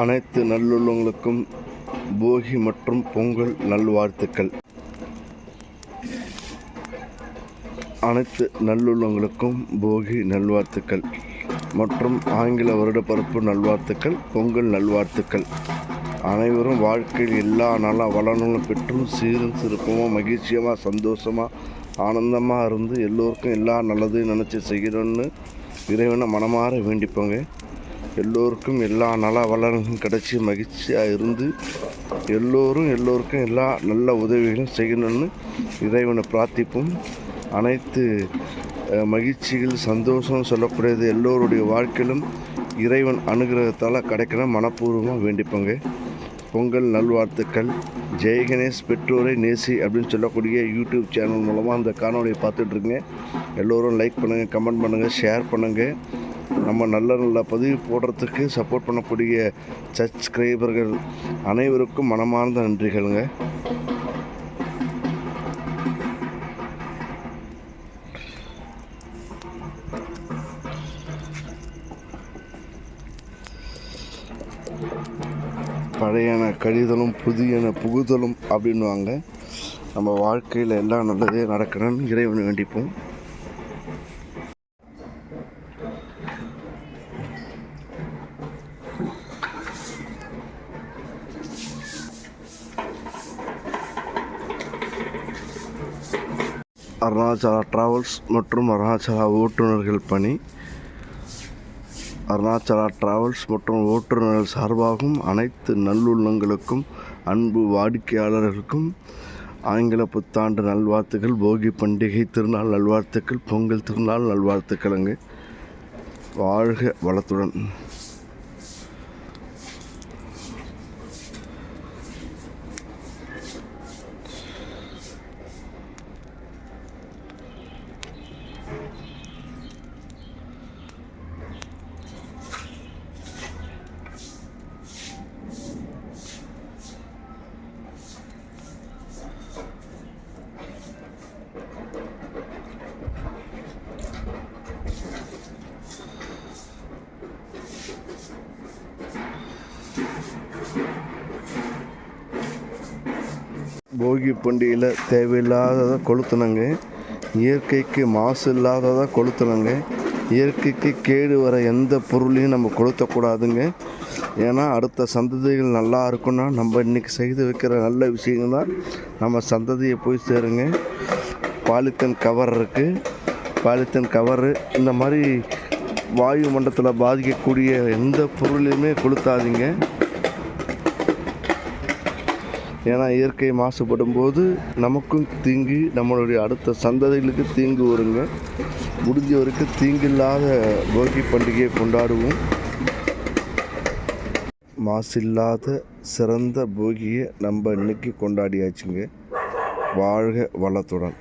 அனைத்து நல்லுள்ளங்களுக்கும் போகி மற்றும் பொங்கல் நல்வாழ்த்துக்கள். அனைத்து நல்லுள்ளங்களுக்கும் போகி நல்வாழ்த்துக்கள் மற்றும் ஆங்கில வருடப்பரப்பு நல்வாழ்த்துக்கள் பொங்கல் நல்வாழ்த்துக்கள். அனைவரும் வாழ்க்கையில் எல்லா நல வளங்களும் பெற்றும் சீரும் சிறப்புமாக மகிழ்ச்சியமாக சந்தோஷமாக ஆனந்தமாக இருந்து எல்லோருக்கும் எல்லா நல்லதையும் நினச்சி செய்யணும்னு இறைவனை மனமாற வேண்டிப்போங்க. எல்லோருக்கும் எல்லா நல வளங்களும் கிடச்சி மகிழ்ச்சியாக இருந்து எல்லோரும் எல்லோருக்கும் எல்லா நல்ல உதவிகளும் செய்யணும்னு இறைவனை பிரார்த்திப்போம். அனைத்து மகிழ்ச்சிகள் சந்தோஷம் சொல்லக்கூடியது எல்லோருடைய வாழ்க்கையிலும் இறைவன் அனுகிரகத்தால் கிடைக்கணும். மனப்பூர்வமாக வேண்டிப்போங்க. பொங்கல் நல்வாழ்த்துக்கள். ஜெய் கணேஷ் பெற்றோரை நேசி அப்படின்னு சொல்லக்கூடிய யூடியூப் சேனல் மூலமாக அந்த காணொலியை பார்த்துட்ருங்க எல்லோரும் லைக் பண்ணுங்கள் கமெண்ட் பண்ணுங்கள் ஷேர் பண்ணுங்கள் நம்ம நல்ல நல்ல பதிவு போடுறதுக்கு சப்போர்ட் பண்ணக்கூடிய சப்ஸ்கிரைபர்கள் அனைவருக்கும் மனமார்ந்த நன்றிகளுங்க. பழையன கழிதலும் புதியன புகுதலும் அப்படின்வாங்க நம்ம வாழ்க்கையில் எல்லாம் நல்லதே நடக்கணும்னு இறைவன் வேண்டிப்போம். அருணாச்சலா ட்ராவல்ஸ் மற்றும் அருணாச்சலா ஓட்டுநர்கள் பணி. அருணாச்சலா டிராவல்ஸ் மற்றும் ஓட்டுநர்கள் சார்பாகவும் அனைத்து நல்லுள்ளங்களுக்கும் அன்பு வாடிக்கையாளர்களுக்கும் ஆங்கில புத்தாண்டு நல்வாழ்த்துக்கள் போகி பண்டிகை திருநாள் நல்வாழ்த்துக்கள் பொங்கல் திருநாள் நல்வாழ்த்துக்களுங்க வாழ்க வளத்துடன். போகி பண்டிகையில் தேவையில்லாததை கொளுத்துனங்க. இயற்கைக்கு மாசு இல்லாததை கொளுத்துனங்க. இயற்கைக்கு கேடு வர எந்த பொருளையும் நம்ம கொளுத்தக்கூடாதுங்க. ஏன்னா அடுத்த சந்ததிகள் நல்லா இருக்குன்னா நம்ம இன்றைக்கி செய்து வைக்கிற நல்ல விஷயங்கள் தான் நம்ம சந்ததியை போய் சேருங்க. பாலித்தீன் கவர் இருக்குது பாலித்தீன் கவரு இந்த மாதிரி வாயு மண்டலத்தில் பாதிக்கக்கூடிய எந்த பொருளையுமே கொளுத்தாதீங்க. ஏன்னா இயற்கை மாசுபடும் போது நமக்கும் தீங்கு நம்மளுடைய அடுத்த சந்ததிகளுக்கு தீங்கு வருங்க. முடிஞ்ச வரைக்கும் தீங்கில்லாத போகி பண்டிகையை கொண்டாடுவோம். மாசில்லாத சிறந்த போகியை நம்ம இன்னைக்கு கொண்டாடியாச்சுங்க. வாழ்க வளத்துடன்.